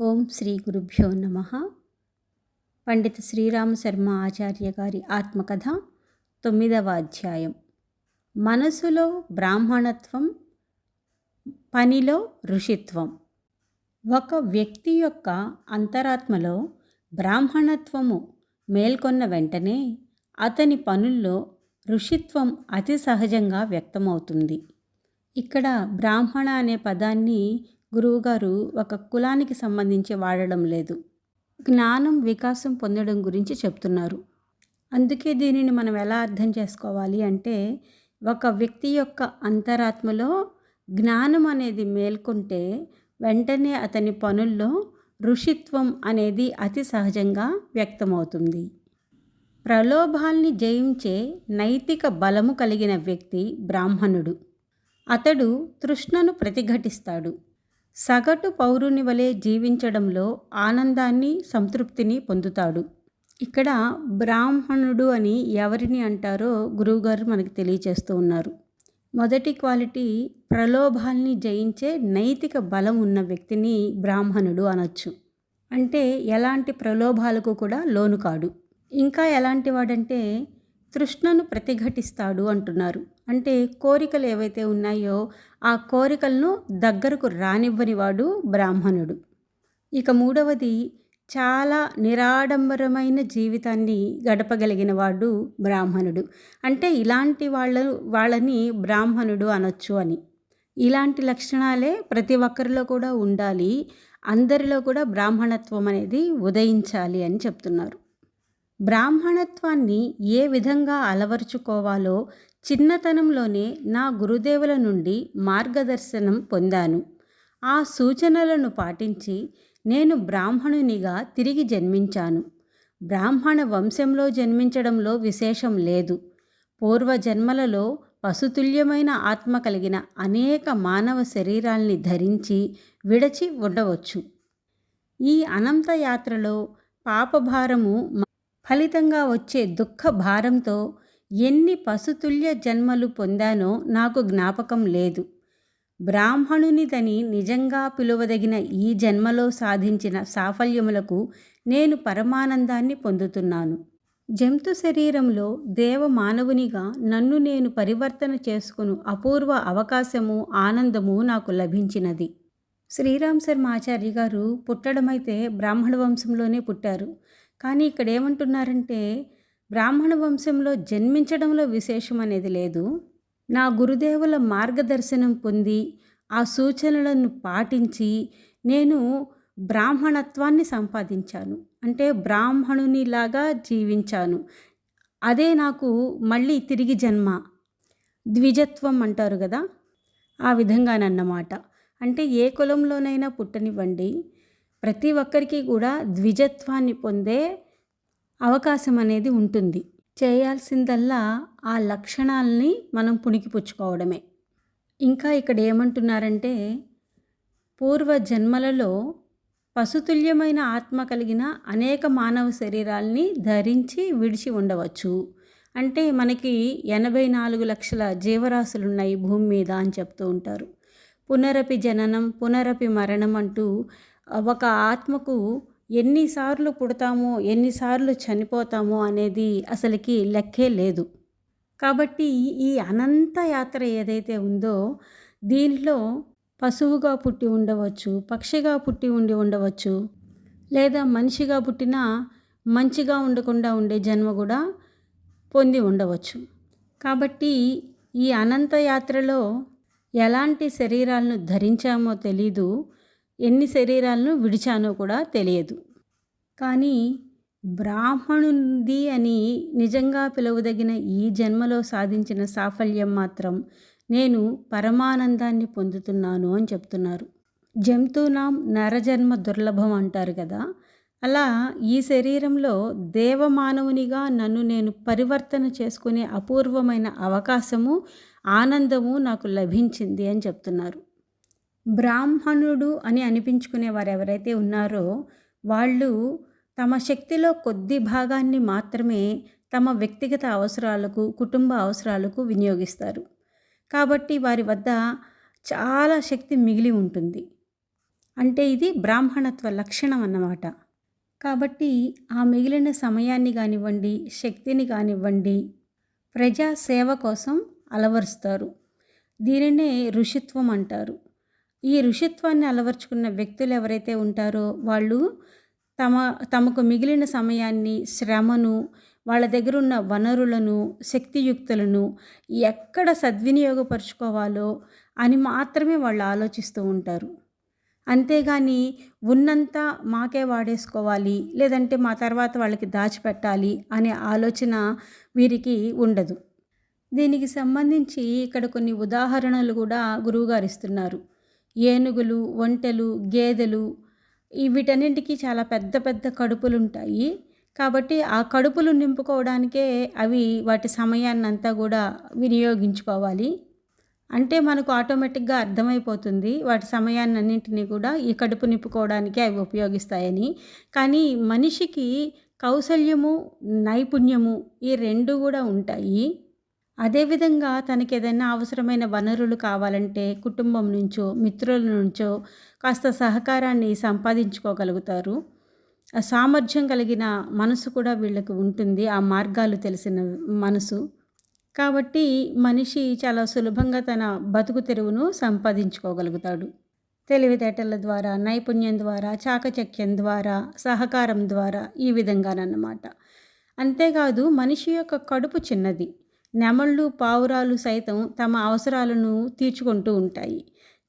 ఓం శ్రీ గురుభ్యో నమ. పండిత శ్రీరామ శర్మ ఆచార్య గారి ఆత్మకథ తొమ్మిదవ అధ్యాయం. మనసులో బ్రాహ్మణత్వం పనిలో ఋషిత్వం. ఒక వ్యక్తి యొక్క అంతరాత్మలో బ్రాహ్మణత్వము మేల్కొన్న వెంటనే అతని పనుల్లో ఋషిత్వం అతి సహజంగా వ్యక్తమవుతుంది. ఇక్కడ బ్రాహ్మణ అనే పదాన్ని గురువుగారు ఒక కులానికి సంబంధించి వాడడం లేదు. జ్ఞానం వికాసం పొందడం గురించి చెప్తున్నారు. అందుకే దీనిని మనం ఎలా అర్థం చేసుకోవాలి అంటే ఒక వ్యక్తి యొక్క అంతరాత్మలో జ్ఞానం అనేది మేల్కొంటే వెంటనే అతని పనుల్లో ఋషిత్వం అనేది అతి సహజంగా వ్యక్తమవుతుంది. ప్రలోభాల్ని జయించే నైతిక బలము కలిగిన వ్యక్తి బ్రాహ్మణుడు. అతడు తృష్ణను ప్రతిఘటిస్తాడు. సగటు పౌరుని వలె జీవించడంలో ఆనందాన్ని సంతృప్తిని పొందుతాడు. ఇక్కడ బ్రాహ్మణుడు అని ఎవరిని అంటారో గురువుగారు మనకి తెలియచేస్తూ ఉన్నారు. మొదటి క్వాలిటీ ప్రలోభాల్ని జయించే నైతిక బలం ఉన్న వ్యక్తిని బ్రాహ్మణుడు అనొచ్చు. అంటే ఎలాంటి ప్రలోభాలకు కూడా లోను కాడు. ఇంకా ఎలాంటి వాడంటే తృష్ణను ప్రతిఘటిస్తాడు అంటున్నారు. అంటే కోరికలు ఏవైతే ఉన్నాయో ఆ కోరికలను దగ్గరకు రానివ్వని వాడు బ్రాహ్మణుడు. ఇక మూడవది చాలా నిరాడంబరమైన జీవితాన్ని గడపగలిగిన వాడు బ్రాహ్మణుడు. అంటే ఇలాంటి వాళ్ళ వాళ్ళని బ్రాహ్మణుడు అనొచ్చు అని. ఇలాంటి లక్షణాలే ప్రతి ఒక్కరిలో కూడా ఉండాలి అందరిలో కూడా బ్రాహ్మణత్వం అనేది ఉదయించాలి అని చెప్తున్నారు. బ్రాహ్మణత్వాన్ని ఏ విధంగా అలవరుచుకోవాలో చిన్నతనంలోనే నా గురుదేవుల నుండి మార్గదర్శనం పొందాను. ఆ సూచనలను పాటించి నేను బ్రాహ్మణునిగా తిరిగి జన్మించాను. బ్రాహ్మణ వంశంలో జన్మించడంలో విశేషం లేదు. పూర్వ జన్మలలో పశుతుల్యమైన ఆత్మ కలిగిన అనేక మానవ శరీరాల్ని ధరించి విడచి ఉండవచ్చు. ఈ అనంత యాత్రలో పాపభారము ఫలితంగా వచ్చే దుఃఖ భారంతో ఎన్ని పశుతుల్య జన్మలు పొందానో నాకు జ్ఞాపకం లేదు. బ్రాహ్మణునిదని నిజంగా పిలువదగిన ఈ జన్మలో సాధించిన సాఫల్యములకు నేను పరమానందాన్ని పొందుతున్నాను. జంతు శరీరంలో దేవ మానవునిగా నన్ను నేను పరివర్తన చేసుకుని అపూర్వ అవకాశము ఆనందము నాకు లభించినది. శ్రీరామ్ శర్మ ఆచార్య గారు పుట్టడమైతే బ్రాహ్మణ వంశంలోనే పుట్టారు. కానీ ఇక్కడ ఏమంటున్నారంటే బ్రాహ్మణ వంశంలో జన్మించడంలో విశేషం అనేది లేదు. నా గురుదేవుల మార్గదర్శనం పొంది ఆ సూచనలను పాటించి నేను బ్రాహ్మణత్వాన్ని సంపాదించాను. అంటే బ్రాహ్మణునిలాగా జీవించాను. అదే నాకు మళ్ళీ తిరిగి జన్మ. ద్విజత్వం అంటారు కదా? ఆ విధంగానన్నమాట. అంటే ఏ కులంలోనైనా పుట్టనివ్వండి. ప్రతి ఒక్కరికి కూడా ద్విజత్వాన్ని పొందే అవకాశం అనేది ఉంటుంది. చేయాల్సిందల్లా ఆ లక్షణాలని మనం పుణికిపుచ్చుకోవడమే. ఇంకా ఇక్కడ ఏమంటున్నారంటే పూర్వ జన్మలలో పశుతుల్యమైన ఆత్మ కలిగిన అనేక మానవ శరీరాల్ని ధరించి విడిచి ఉండవచ్చు. అంటే మనకి ఎనభై నాలుగు లక్షల జీవరాశులు ఉన్నాయి భూమి మీద అని చెప్తూ ఉంటారు. పునరపి జననం పునరపి మరణం అంటూ ఒక ఆత్మకు ఎన్నిసార్లు పుడతామో ఎన్నిసార్లు చనిపోతామో అనేది అసలుకి లెక్కే లేదు. కాబట్టి ఈ అనంత యాత్ర ఏదైతే ఉందో దీనిలో పశువుగా పుట్టి ఉండవచ్చు పక్షిగా పుట్టి ఉండి ఉండవచ్చు లేదా మనిషిగా పుట్టిన మంచిగా ఉండకుండా ఉండే జన్మ కూడా పొంది ఉండవచ్చు. కాబట్టి ఈ అనంత యాత్రలో ఎలాంటి శరీరాలను ధరించామో తెలీదు. ఎన్ని శరీరాలను విడిచానో కూడా తెలియదు. కానీ బ్రాహ్మణుంది అని నిజంగా పిలువదగిన ఈ జన్మలో సాధించిన సాఫల్యం మాత్రం నేను పరమానందాన్ని పొందుతున్నాను అని చెప్తున్నారు. జంతునాం నరజన్మ దుర్లభం అంటారు కదా. అలా ఈ శరీరంలో దేవమానవునిగా నన్ను నేను పరివర్తన చేసుకునే అపూర్వమైన అవకాశము ఆనందము నాకు లభించింది అని చెప్తున్నారు. బ్రాహ్మణుడు అని అనిపించుకునే వారు ఎవరైతే ఉన్నారో వాళ్ళు తమ శక్తిలో కొద్ది భాగాన్ని మాత్రమే తమ వ్యక్తిగత అవసరాలకు కుటుంబ అవసరాలకు వినియోగిస్తారు. కాబట్టి వారి వద్ద చాలా శక్తి మిగిలి ఉంటుంది. అంటే ఇది బ్రాహ్మణత్వ లక్షణం అన్నమాట. కాబట్టి ఆ మిగిలిన సమయాన్ని కానివ్వండి శక్తిని కానివ్వండి ప్రజా సేవ కోసం అలవరుస్తారు. దీనినే ఋషిత్వం అంటారు. ఈ ఋషిత్వాన్ని అలవర్చుకున్న వ్యక్తులు ఎవరైతే ఉంటారో వాళ్ళు తమ తమకు మిగిలిన సమయాన్ని శ్రమను వాళ్ళ దగ్గర ఉన్న వనరులను శక్తియుక్తులను ఎక్కడ సద్వినియోగపరుచుకోవాలో అని మాత్రమే వాళ్ళు ఆలోచిస్తూ ఉంటారు. అంతేగాని ఉన్నంత మాకే వాడేసుకోవాలి లేదంటే మా తర్వాత వాళ్ళకి దాచిపెట్టాలి అనే ఆలోచన వీరికి ఉండదు. దీనికి సంబంధించి ఇక్కడ కొన్ని ఉదాహరణలు కూడా గురువుగారు ఇస్తున్నారు. ఏనుగులు ఒంటెలు గేదెలు వీటన్నింటికి చాలా పెద్ద పెద్ద కడుపులు ఉంటాయి కాబట్టి ఆ కడుపులు నింపుకోవడానికే అవి వాటి సమయాన్ని అంతా కూడా వినియోగించుకోవాలి. అంటే మనకు ఆటోమేటిక్గా అర్థమైపోతుంది వాటి సమయాన్ని అన్నింటినీ కూడా ఈ కడుపు నింపుకోవడానికే అవి ఉపయోగిస్తాయని. కానీ మనిషికి కౌశల్యము నైపుణ్యము ఈ రెండు కూడా ఉంటాయి. అదేవిధంగా తనకి ఏదైనా అవసరమైన వనరులు కావాలంటే కుటుంబం నుంచో మిత్రుల నుంచో కాస్త సహకారాన్ని సంపాదించుకోగలుగుతారు. సామర్థ్యం కలిగిన మనసు కూడా వీళ్ళకి ఉంటుంది. ఆ మార్గాలు తెలిసిన మనసు. కాబట్టి మనిషి చాలా సులభంగా తన బతుకు తెరువును సంపాదించుకోగలుగుతాడు. తెలివితేటల ద్వారా నైపుణ్యం ద్వారా చాకచక్యం ద్వారా సహకారం ద్వారా ఈ విధంగానన్నమాట. అంతేకాదు మనిషి యొక్క కడుపు చిన్నది. నెమళ్ళు పావురాలు సైతం తమ అవసరాలను తీర్చుకుంటూ ఉంటాయి.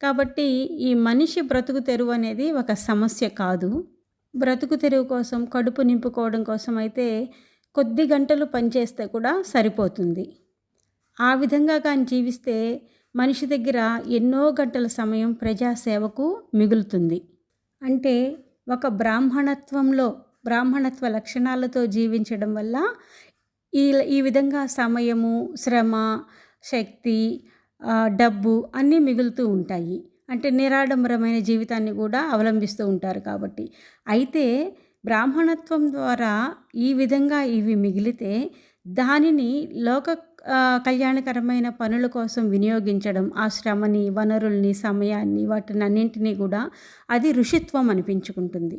కాబట్టి ఈ మనిషి బ్రతుకు తెరువు అనేది ఒక సమస్య కాదు. బ్రతుకు తెరువు కోసం కడుపు నింపుకోవడం కోసం అయితే కొద్ది గంటలు పనిచేస్తే కూడా సరిపోతుంది. ఆ విధంగా కానీ జీవిస్తే మనిషి దగ్గర ఎన్నో గంటల సమయం ప్రజాసేవకు మిగులుతుంది. అంటే ఒక బ్రాహ్మణత్వంలో బ్రాహ్మణత్వ లక్షణాలతో జీవించడం వల్ల ఈ ఈ విధంగా సమయము శ్రమ శక్తి డబ్బు అన్నీ మిగులుతూ ఉంటాయి. అంటే నిరాడంబరమైన జీవితాన్ని కూడా అవలంబిస్తూ ఉంటారు కాబట్టి. అయితే బ్రాహ్మణత్వం ద్వారా ఈ విధంగా ఇవి మిగిలితే దానిని లోక కళ్యాణకరమైన పనుల కోసం వినియోగించడం ఆ శ్రమని వనరుల్ని సమయాన్ని వాటిని అన్నింటినీ కూడా అది ఋషిత్వం అనిపించుకుంటుంది.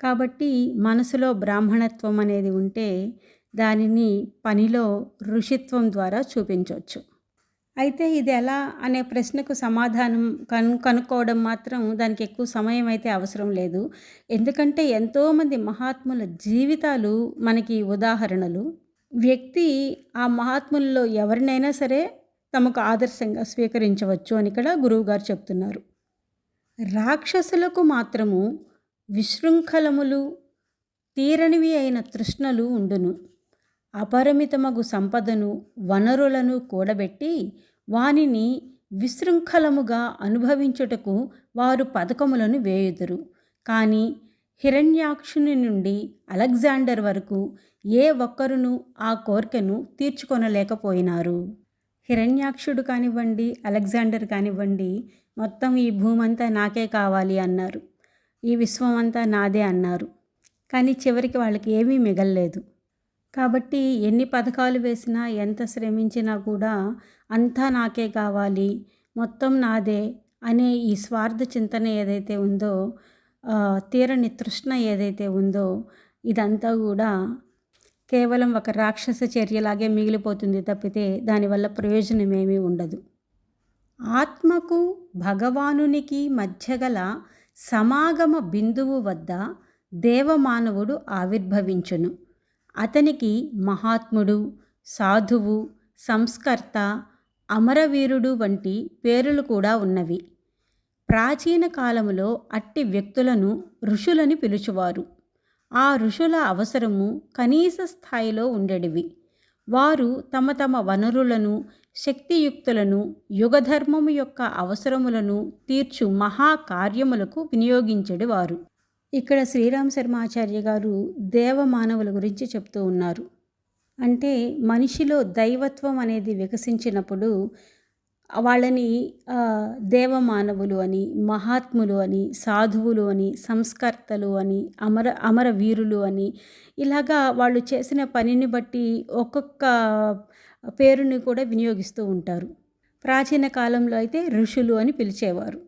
కాబట్టి మనసులో బ్రాహ్మణత్వం అనేది ఉంటే దానిని పనిలో ఋషిత్వం ద్వారా చూపించవచ్చు. అయితే ఇది ఎలా అనే ప్రశ్నకు సమాధానం కను కనుక్కోవడం మాత్రం దానికి ఎక్కువ సమయం అయితే అవసరం లేదు. ఎందుకంటే ఎంతోమంది మహాత్ముల జీవితాలు మనకి ఉదాహరణలు. వ్యక్తి ఆ మహాత్ముల్లో ఎవరినైనా సరే తమకు ఆదర్శంగా స్వీకరించవచ్చు అని ఇక్కడ గురువుగారు చెప్తున్నారు. రాక్షసులకు మాత్రము విశృంఖలములు తీరనివి అయిన తృష్ణలు ఉండును. అపరిమితమగు సంపదను వనరులను కూడబెట్టి వానిని విశృంఖలముగా అనుభవించుటకు వారు పథకములను వేయుదురు. కానీ హిరణ్యాక్షుని నుండి అలెగ్జాండర్ వరకు ఏ ఒక్కరును ఆ కోరికను తీర్చుకొనలేకపోయినారు. హిరణ్యాక్షుడు కానివ్వండి అలెగ్జాండర్ కానివ్వండి మొత్తం ఈ భూమంతా నాకే కావాలి అన్నారు. ఈ విశ్వం అంతా నాదే అన్నారు. కానీ చివరికి వాళ్ళకి ఏమీ మిగల్లేదు. కాబట్టి ఎన్ని పథకాలు వేసినా ఎంత శ్రమించినా కూడా అంతా నాకే కావాలి మొత్తం నాదే అనే ఈ స్వార్థ చింతన ఏదైతే ఉందో తీరని తృష్ణ ఏదైతే ఉందో ఇదంతా కూడా కేవలం ఒక రాక్షస చర్యలాగే మిగిలిపోతుంది తప్పితే దానివల్ల ప్రయోజనం ఏమీ ఉండదు. ఆత్మకు భగవానునికి మధ్య గల సమాగమ బిందువు వద్ద దేవమానవుడు ఆవిర్భవించును. అతనికి మహాత్ముడు సాధువు సంస్కర్త అమరవీరుడు వంటి పేర్లు కూడా ఉన్నవి. ప్రాచీన కాలములో అట్టి వ్యక్తులను ఋషులని పిలుచువారు. ఆ ఋషుల అవసరము కనీస స్థాయిలో ఉండేటివి వారు తమ తమ వనరులను శక్తియుక్తులను యుగధర్మము యొక్క అవసరములను తీర్చు మహాకార్యములకు వినియోగించేడివారు. ఇక్కడ శ్రీరామ్ శర్మాచార్య గారు దేవమానవుల గురించి చెప్తూ ఉన్నారు. అంటే మనిషిలో దైవత్వం అనేది వికసించినప్పుడు వాళ్ళని దేవమానవులు అని మహాత్ములు అని సాధువులు అని సంస్కర్తలు అని అమర అమర వీరులు అని ఇలాగా వాళ్ళు చేసిన పనిని బట్టి ఒక్కొక్క పేరుని కూడా వినియోగిస్తూ ఉంటారు. ప్రాచీన కాలంలో అయితే ఋషులు అని పిలిచేవారు.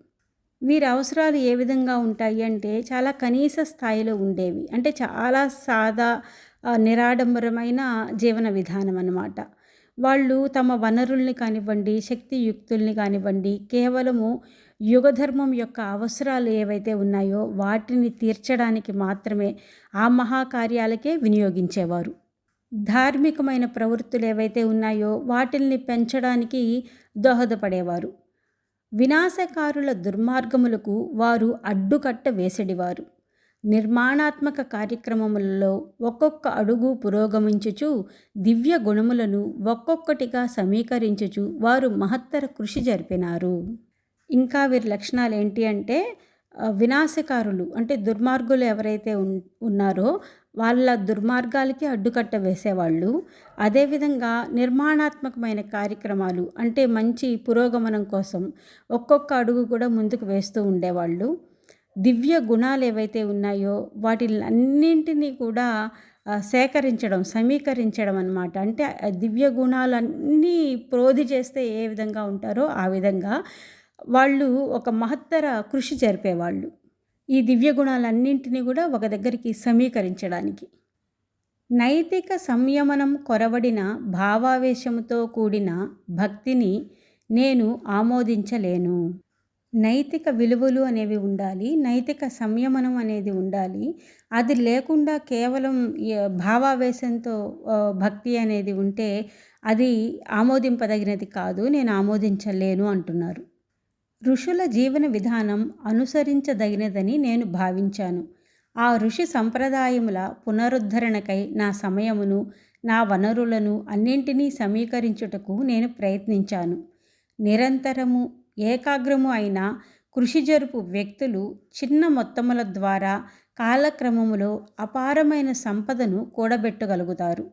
వీరి అవసరాలు ఏ విధంగా ఉంటాయి అంటే చాలా కనీస స్థాయిలో ఉండేవి. అంటే చాలా సాదా నిరాడంబరమైన జీవన విధానం అన్నమాట. వాళ్ళు తమ వనరుల్ని కానివ్వండి శక్తియుక్తుల్ని కానివ్వండి కేవలము యుగధర్మం యొక్క అవసరాలు ఏవైతే ఉన్నాయో వాటిని తీర్చడానికి మాత్రమే ఆ మహాకార్యాలకే వినియోగించేవారు. ధార్మికమైన ప్రవృత్తులు ఏవైతే ఉన్నాయో వాటిల్ని పెంచడానికి దోహదపడేవారు. వినాశకారుల దుర్మార్గములకు వారు అడ్డుకట్ట వేసడివారు. నిర్మాణాత్మక కార్యక్రమములలో ఒక్కొక్క అడుగు పురోగమించుచు దివ్య గుణములను ఒక్కొక్కటిగా సమీకరించుచు వారు మహత్తర కృషి జరిపినారు. ఇంకా వీరి లక్షణాలు ఏంటి అంటే వినాశకారులు అంటే దుర్మార్గులు ఎవరైతే ఉన్నారో వాళ్ళ దుర్మార్గాలకి అడ్డుకట్ట వేసేవాళ్ళు. అదేవిధంగా నిర్మాణాత్మకమైన కార్యక్రమాలు అంటే మంచి పురోగమనం కోసం ఒక్కొక్క అడుగు కూడా ముందుకు వేస్తూ ఉండేవాళ్ళు. దివ్య గుణాలు ఏవైతే ఉన్నాయో వాటిలన్నింటినీ కూడా సేకరించడం సమీకరించడం అన్నమాట. అంటే దివ్య గుణాలన్నీ ప్రోధి చేస్తే ఏ విధంగా ఉంటారో ఆ విధంగా వాళ్ళు ఒక మహత్తర కృషి జరిపేవాళ్ళు. ఈ దివ్య గుణాలన్నింటినీ కూడా ఒక దగ్గరికి సమీకరించడానికి. నైతిక సంయమనం కొరవడిన భావావేశముతో కూడిన భక్తిని నేను ఆమోదించలేను. నైతిక విలువలు అనేవి ఉండాలి నైతిక సంయమనం అనేది ఉండాలి. అది లేకుండా కేవలం భావావేశంతో భక్తి అనేది ఉంటే అది ఆమోదింపదగినది కాదు నేను ఆమోదించలేను అంటున్నారు. ఋషుల జీవన విధానం అనుసరించదగినదని నేను భావించాను. ఆ ఋషి సంప్రదాయముల పునరుద్ధరణకై నా సమయమును నా వనరులను అన్నింటినీ సమీకరించుటకు నేను ప్రయత్నించాను. నిరంతరము ఏకాగ్రము అయిన కృషి జరుపు వ్యక్తులు చిన్న మొత్తముల ద్వారా కాలక్రమములో అపారమైన సంపదను కూడబెట్టగలుగుతారు.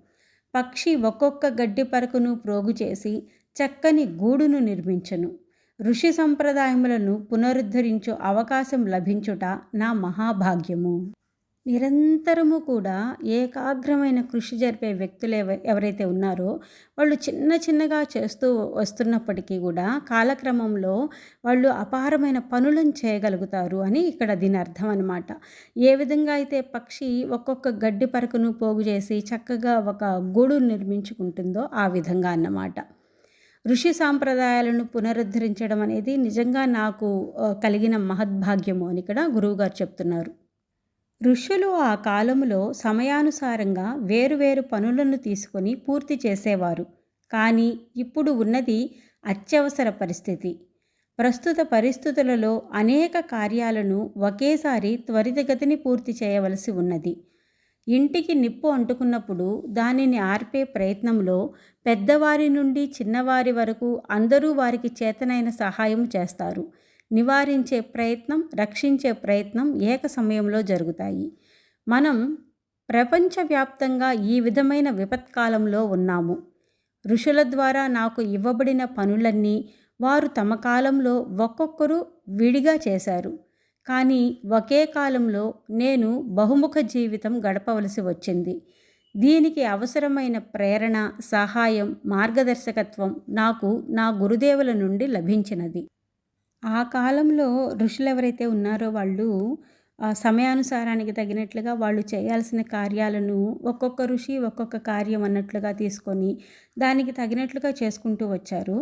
పక్షి ఒక్కొక్క గడ్డి పరకును ప్రోగు చేసి చక్కని గూడును నిర్మించను. ఋషి సంప్రదాయములను పునరుద్ధరించు అవకాశం లభించుట నా మహాభాగ్యము. నిరంతరము కూడా ఏకాగ్రమైన కృషి జరిపే వ్యక్తులు ఎవ ఎవరైతే ఉన్నారో వాళ్ళు చిన్న చిన్నగా చేస్తూ వస్తున్నప్పటికీ కూడా కాలక్రమంలో వాళ్ళు అపారమైన పనులను చేయగలుగుతారు అని ఇక్కడ దీని అర్థం అనమాట ఏ విధంగా అయితే పక్షి ఒక్కొక్క గడ్డి పరకును పోగు చేసి చక్కగా ఒక గూడు నిర్మించుకుంటుందో ఆ విధంగా అన్నమాట. ఋషి సాంప్రదాయాలను పునరుద్ధరించడం అనేది నిజంగా నాకు కలిగిన మహద్భాగ్యము అని ఇక్కడ గురువుగారు చెప్తున్నారు. ఋషులు ఆ కాలములో సమయానుసారంగా వేరువేరు పనులను తీసుకొని పూర్తి చేసేవారు. కానీ ఇప్పుడు ఉన్నది అత్యవసర పరిస్థితి. ప్రస్తుత పరిస్థితులలో అనేక కార్యాలను ఒకేసారి త్వరితగతిని పూర్తి చేయవలసి ఉన్నది. ఇంటికి నిప్పు అంటుకున్నప్పుడు దానిని ఆర్పే ప్రయత్నంలో పెద్దవారి నుండి చిన్నవారి వరకు అందరూ వారికి చేతనైన సహాయం చేస్తారు. నివారించే ప్రయత్నం రక్షించే ప్రయత్నం ఏక సమయంలో జరుగుతాయి. మనం ప్రపంచవ్యాప్తంగా ఈ విధమైన విపత్కాలంలో ఉన్నాము. ఋషుల ద్వారా నాకు ఇవ్వబడిన పనులన్నీ వారు తమ కాలంలో ఒక్కొక్కరు విడిగా చేశారు. కానీ ఒకే కాలంలో నేను బహుముఖ జీవితం గడపవలసి వచ్చింది. దీనికి అవసరమైన ప్రేరణ సహాయం మార్గదర్శకత్వం నాకు నా గురుదేవుల నుండి లభించినది. ఆ కాలంలో ఋషులు ఎవరైతే ఉన్నారో వాళ్ళు సమయానుసారానికి తగినట్లుగా వాళ్ళు చేయాల్సిన కార్యాలను ఒక్కొక్క ఋషి ఒక్కొక్క కార్యం అన్నట్లుగా తీసుకొని దానికి తగినట్లుగా చేసుకుంటూ వచ్చారు.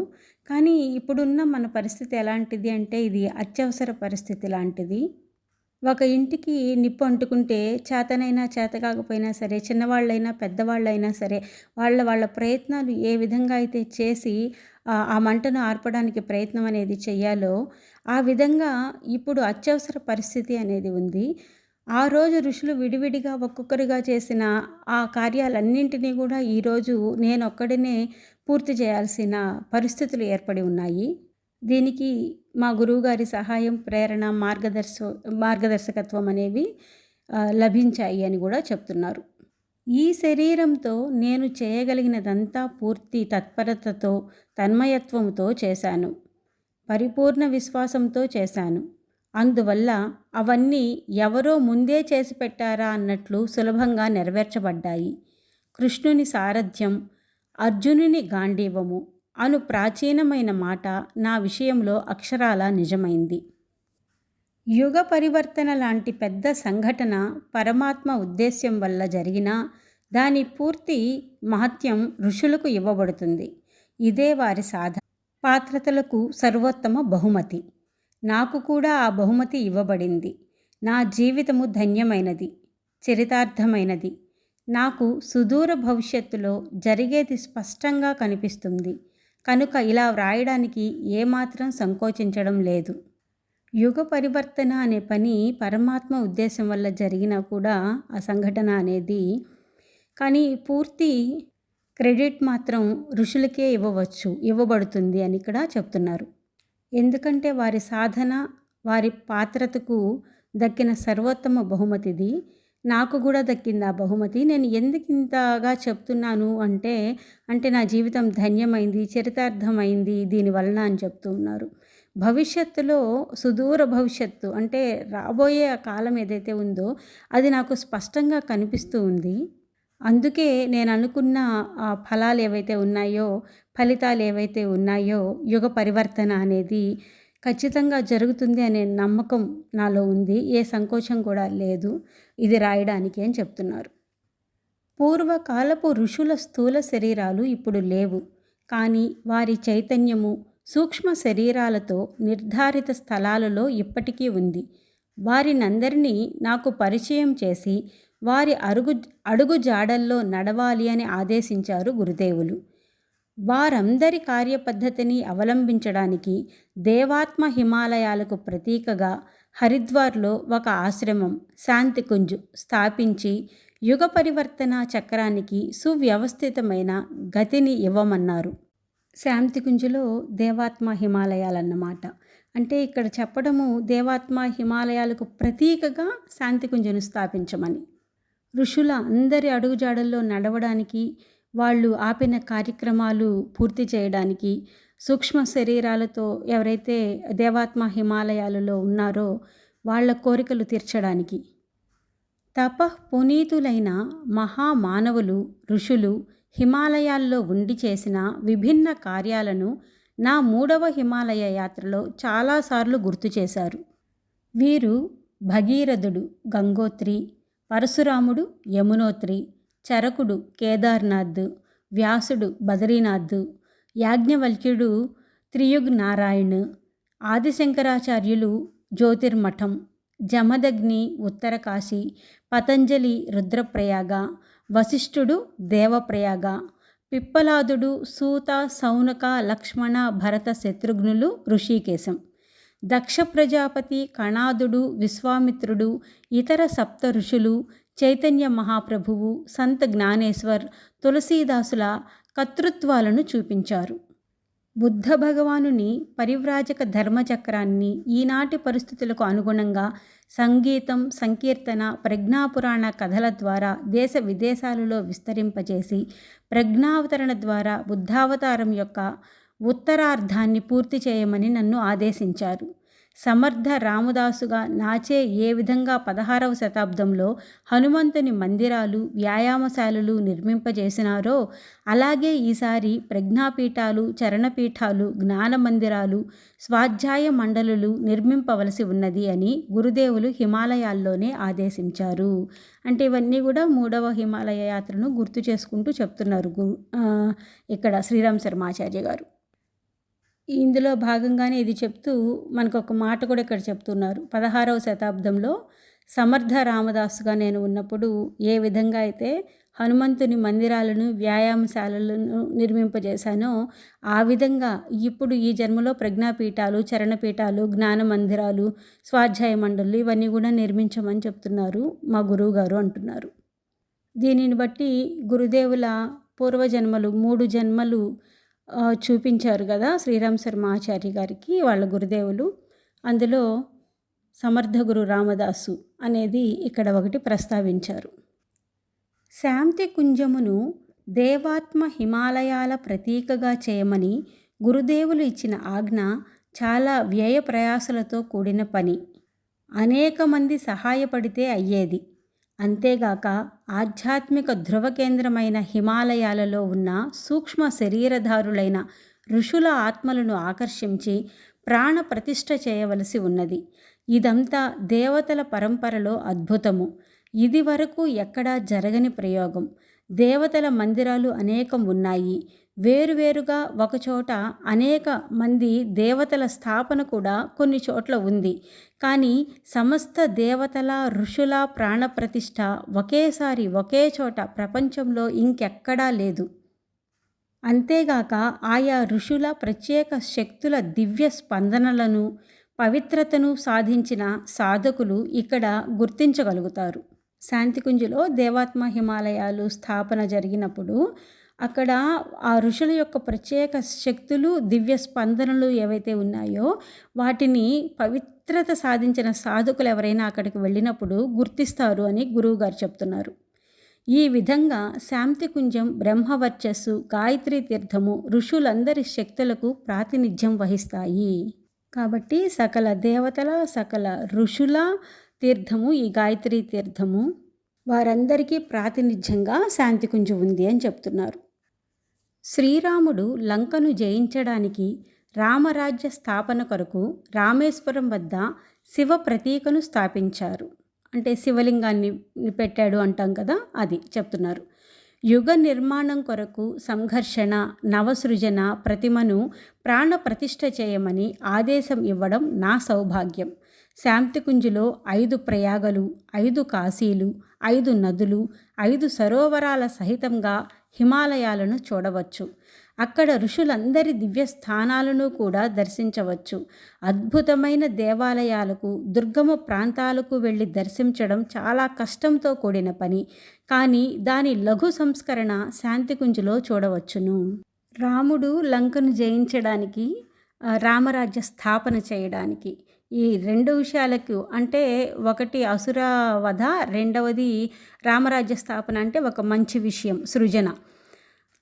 కానీ ఇప్పుడున్న మన పరిస్థితి ఎలాంటిది అంటే ఇది అత్యవసర పరిస్థితి లాంటిది. ఒక ఇంటికి నిప్పు అంటుకుంటే చేతనైనా చేత కాకపోయినా సరే చిన్నవాళ్ళైనా పెద్దవాళ్ళైనా సరే వాళ్ళ వాళ్ళ ప్రయత్నాలు ఏ విధంగా అయితే చేసి ఆ మంటను ఆర్పడానికి ప్రయత్నం అనేది చేయాలో ఆ విధంగా ఇప్పుడు అత్యవసర పరిస్థితి అనేది ఉంది. ఆ రోజు ఋషులు విడివిడిగా ఒక్కొక్కరిగా చేసిన ఆ కార్యాలన్నింటినీ కూడా ఈరోజు నేను ఒక్కడినే పూర్తి చేయాల్సిన పరిస్థితులు ఏర్పడి ఉన్నాయి. దీనికి మా గురువుగారి సహాయం ప్రేరణ మార్గదర్శ మార్గదర్శకత్వం అనేవి లభించాయి అని కూడా చెప్తున్నారు. ఈ శరీరంతో నేను చేయగలిగినదంతా పూర్తి తత్పరతతో తన్మయత్వంతో చేశాను. పరిపూర్ణ విశ్వాసంతో చేశాను. అందువల్ల అవన్నీ ఎవరో ముందే చేసి పెట్టారా అన్నట్లు సులభంగా నెరవేర్చబడ్డాయి. కృష్ణుని సారథ్యం అర్జునుని గాంధీవము అను ప్రాచీనమైన మాట నా విషయంలో అక్షరాల నిజమైంది. యుగ పరివర్తన లాంటి పెద్ద సంఘటన పరమాత్మ ఉద్దేశ్యం వల్ల జరిగినా దాని పూర్తి మహత్యం ఋషులకు ఇవ్వబడుతుంది. ఇదే వారి సాధన. పాత్రతలకు సర్వోత్తమ బహుమతి. నాకు కూడా ఆ బహుమతి ఇవ్వబడింది. నా జీవితము ధన్యమైనది చరితార్థమైనది. నాకు సుదూర భవిష్యత్తులో జరిగేది స్పష్టంగా కనిపిస్తుంది. కనుక ఇలా వ్రాయడానికి ఏమాత్రం సంకోచించడం లేదు. యుగ పరివర్తన అనే పని పరమాత్మ ఉద్దేశం వల్ల జరిగినా కూడా ఆ సంఘటన అనేది కానీ పూర్తి క్రెడిట్ మాత్రం ఋషులకే ఇవ్వవచ్చు ఇవ్వబడుతుంది అని ఇక్కడ చెప్తున్నారు. ఎందుకంటే వారి సాధన వారి పాత్రతకు దక్కిన సర్వోత్తమ బహుమతిది. నాకు కూడా దక్కింది ఆ బహుమతి. నేను ఎందుకు ఇంతగా చెప్తున్నాను అంటే అంటే నా జీవితం ధన్యమైంది చరితార్థమైంది దీనివలన అని చెప్తూ ఉన్నారు. భవిష్యత్తులో సుదూర భవిష్యత్తు అంటే రాబోయే ఆ కాలం ఏదైతే ఉందో అది నాకు స్పష్టంగా కనిపిస్తూ ఉంది. అందుకే నేను అనుకున్న ఆ ఫలాలు ఏవైతే ఉన్నాయో ఫలితాలు ఏవైతే ఉన్నాయో యుగ పరివర్తన అనేది ఖచ్చితంగా జరుగుతుంది అనే నమ్మకం నాలో ఉంది. ఏ సంకోచం కూడా లేదు ఇది రాయడానికి అని చెప్తున్నారు. పూర్వకాలపు ఋషుల స్థూల శరీరాలు ఇప్పుడు లేవు. కానీ వారి చైతన్యము సూక్ష్మ శరీరాలతో నిర్ధారిత స్థలాలలో ఇప్పటికీ ఉంది. వారినందరినీ నాకు పరిచయం చేసి వారి అరుగు అడుగు జాడల్లో నడవాలి అని ఆదేశించారు గురుదేవులు. వారందరి కార్యపద్ధతిని అవలంబించడానికి దేవాత్మ హిమాలయాలకు ప్రతీకగా హరిద్వార్లో ఒక ఆశ్రమం శాంతికుంజు స్థాపించి యుగ పరివర్తన చక్రానికి సువ్యవస్థితమైన గతిని ఇవ్వమన్నారు. శాంతికుంజులో దేవాత్మ హిమాలయాలన్నమాట. అంటే ఇక్కడ చెప్పడము దేవాత్మ హిమాలయాలకు ప్రతీకగా శాంతికుంజును స్థాపించమని. ఋషుల అందరి అడుగుజాడల్లో నడవడానికి వాళ్ళు ఆపిన కార్యక్రమాలు పూర్తి చేయడానికి సూక్ష్మ శరీరాలతో ఎవరైతే దేవాత్మ హిమాలయాలలో ఉన్నారో వాళ్ళ కోరికలు తీర్చడానికి. తప పునీతులైన మహామానవులు ఋషులు హిమాలయాల్లో ఉండి చేసిన విభిన్న కార్యాలను నా మూడవ హిమాలయ యాత్రలో చాలాసార్లు గుర్తు చేశారు. వీరు భగీరథుడు గంగోత్రి పరశురాముడు యమునోత్రి చరకుడు కేదార్నాథ్ వ్యాసుడు బదరీనాథ్ యాజ్ఞవల్క్యుడు త్రియుగ్ నారాయణ్ ఆదిశంకరాచార్యులు జ్యోతిర్మఠం జమదగ్ని ఉత్తరకాశి పతంజలి రుద్రప్రయాగ వశిష్ఠుడు దేవప్రయాగ పిప్పలాదుడు సూత సౌనక లక్ష్మణ భరత శత్రుఘ్నులు ఋషికేశం. దక్ష ప్రజాపతి కణాదుడు విశ్వామిత్రుడు ఇతర సప్త ఋషులు చైతన్య మహాప్రభువు సంత జ్ఞానేశ్వర్ తులసీదాసుల కర్తృత్వాలను చూపించారు. బుద్ధ భగవానుని పరివ్రాజక ధర్మచక్రాన్ని ఈనాటి పరిస్థితులకు అనుగుణంగా సంగీతం సంకీర్తన ప్రజ్ఞాపురాణ కథల ద్వారా దేశ విదేశాలలో విస్తరింపజేసి ప్రజ్ఞావతరణ ద్వారా బుద్ధావతారం యొక్క ఉత్తరార్ధాన్ని పూర్తి చేయమని నన్ను ఆదేశించారు. సమర్థ రామదాసుగా నాచే ఏ విధంగా పదహారవ శతాబ్దంలో హనుమంతుని మందిరాలు వ్యాయామశాలలు నిర్మింపజేసినారో అలాగే ఈసారి ప్రజ్ఞాపీఠాలు చరణపీఠాలు జ్ఞాన మందిరాలు స్వాధ్యాయ మండలులు నిర్మింపవలసి ఉన్నది అని గురుదేవులు హిమాలయాల్లోనే ఆదేశించారు. అంటే ఇవన్నీ కూడా మూడవ హిమాలయ యాత్రను గుర్తు చేసుకుంటూ చెప్తున్నారు గురు ఇక్కడ శ్రీరామ్ శర్మాచార్య గారు. ఇందులో భాగంగానే ఇది చెప్తూ మనకు ఒక మాట కూడా ఇక్కడ చెప్తున్నారు. పదహారవ శతాబ్దంలో సమర్థ రామదాసుగా నేను ఉన్నప్పుడు ఏ విధంగా అయితే హనుమంతుని మందిరాలను వ్యాయామశాలలను నిర్మింపజేశానో ఆ విధంగా ఇప్పుడు ఈ జన్మలో ప్రజ్ఞాపీఠాలు చరణపీఠాలు జ్ఞాన మందిరాలు స్వాధ్యాయ మండళ్ళు ఇవన్నీ కూడా నిర్మించమని చెప్తున్నారు మా గురువు గారు అంటున్నారు. దీనిని బట్టి గురుదేవుల పూర్వజన్మలు మూడు జన్మలు చూపించారు కదా శ్రీరామ్ శర్మ ఆచార్య గారికి వాళ్ళ గురుదేవులు. అందులో సమర్థ గురు రామదాసు అనేది ఇక్కడ ఒకటి ప్రస్తావించారు. శాంతి కుంజమును దేవాత్మ హిమాలయాల ప్రతీకగా చేయమని గురుదేవులు ఇచ్చిన ఆజ్ఞ చాలా వ్యయ ప్రయాసలతో కూడిన పని. అనేక మంది సహాయపడితే అయ్యేది. అంతేగాక ఆధ్యాత్మిక ధృవ కేంద్రమైన హిమాలయాలలో ఉన్న సూక్ష్మ శరీరధారులైన ఋషుల ఆత్మలను ఆకర్షించి ప్రాణ ప్రతిష్ఠ చేయవలసి ఉన్నది. ఇదంతా దేవతల పరంపరలో అద్భుతము. ఇది వరకు ఎక్కడా జరగని ప్రయోగం. దేవతల మందిరాలు అనేకం ఉన్నాయి. వేరువేరుగా ఒకచోట అనేక మంది దేవతల స్థాపన కూడా కొన్ని చోట్ల ఉంది. కానీ సమస్త దేవతల ఋషుల ప్రాణప్రతిష్ఠ ఒకేసారి ఒకే చోట ప్రపంచంలో ఇంకెక్కడా లేదు. అంతేగాక ఆయా ఋషుల ప్రత్యేక శక్తుల దివ్య స్పందనలను పవిత్రతను సాధించిన సాధకులు ఇక్కడ గుర్తించగలుగుతారు. శాంతికుంజులో దేవాత్మ హిమాలయాలు స్థాపన జరిగినప్పుడు అక్కడ ఆ ఋషుల యొక్క ప్రత్యేక శక్తులు దివ్య స్పందనలు ఏవైతే ఉన్నాయో వాటిని పవిత్రత సాధించిన సాధకులు ఎవరైనా అక్కడికి వెళ్ళినప్పుడు గుర్తిస్తారు అని గురువుగారు చెప్తున్నారు. ఈ విధంగా శాంతికుంజం బ్రహ్మవర్చస్సు గాయత్రి తీర్థము ఋషులందరి శక్తులకు ప్రాతినిధ్యం వహిస్తాయి. కాబట్టి సకల దేవతల సకల ఋషుల తీర్థము ఈ గాయత్రి తీర్థము వారందరికీ ప్రాతినిధ్యంగా శాంతికుంజు ఉంది అని చెప్తున్నారు. శ్రీరాముడు లంకను జయించడానికి రామరాజ్య స్థాపన కొరకు రామేశ్వరం వద్ద శివ ప్రతీకను స్థాపించారు. అంటే శివలింగాన్ని పెట్టాడు అంటాం కదా అది చెప్తున్నారు. యుగ నిర్మాణం కొరకు సంఘర్షణ నవసృజన ప్రతిమను ప్రాణ ప్రతిష్ఠ చేయమని ఆదేశం ఇవ్వడం నా సౌభాగ్యం. శాంతికుంజులో ఐదు ప్రయాగలు ఐదు కాశీలు ఐదు నదులు ఐదు సరోవరాల సహితంగా హిమాలయాలను చూడవచ్చు. అక్కడ ఋషులందరి దివ్య స్థానాలను కూడా దర్శించవచ్చు. అద్భుతమైన దేవాలయాలకు దుర్గమ ప్రాంతాలకు వెళ్ళి దర్శించడం చాలా కష్టంతో కూడిన పని. కానీ దాని లఘు సంస్కరణ శాంతికుంజులో చూడవచ్చును. రాముడు లంకను జయించడానికి రామరాజ్య స్థాపన చేయడానికి ఈ రెండు విషయాలకు అంటే ఒకటి అసుర వధ రెండవది రామరాజ్య స్థాపన అంటే ఒక మంచి విషయం సృజన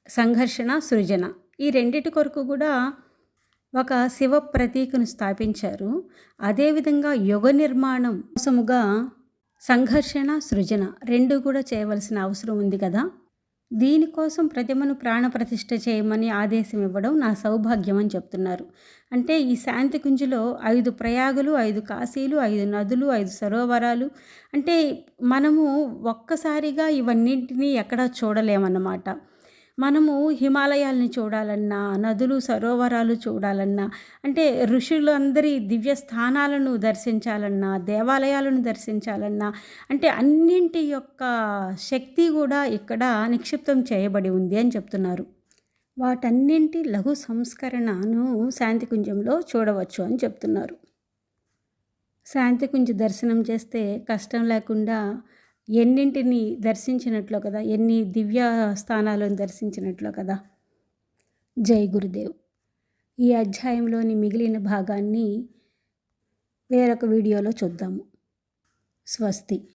సంఘర్షణ సృజన. ఈ రెండిటి కొరకు కూడా ఒక శివ ప్రతీకను స్థాపించారు. అదేవిధంగా యుగ నిర్మాణం కోసముగా సంఘర్షణ సృజన రెండు కూడా చేయవలసిన అవసరం ఉంది కదా. దీనికోసం ప్రతిమను ప్రాణప్రతిష్ఠ చేయమని ఆదేశం ఇవ్వడం నా సౌభాగ్యం అని చెప్తున్నారు. అంటే ఈ శాంతికుంజులో ఐదు ప్రయాగులు ఐదు కాశీలు ఐదు నదులు ఐదు సరోవరాలు అంటే మనము ఒక్కసారిగా ఇవన్నింటినీ ఎక్కడా చూడలేమన్నమాట. మనము హిమాలయాల్ని చూడాలన్నా నదులు సరోవరాలు చూడాలన్నా అంటే ఋషులందరి దివ్య స్థానాలను దర్శించాలన్నా దేవాలయాలను దర్శించాలన్నా అంటే అన్నింటి యొక్క శక్తి కూడా ఇక్కడ నిక్షిప్తం చేయబడి ఉంది అని చెప్తున్నారు. వాటన్నింటి లఘు సంస్కరణను శాంతికుంజంలో చూడవచ్చు అని చెప్తున్నారు. శాంతికుంజ దర్శనం చేస్తే కష్టం లేకుండా ఎన్నింటిని దర్శించినట్లో కదా? ఎన్ని దివ్య స్థానాలను దర్శించినట్లో కదా? జై గురుదేవ్. ఈ అధ్యాయంలోని మిగిలిన భాగాన్ని వేరొక వీడియోలో చూద్దాము. స్వస్తి.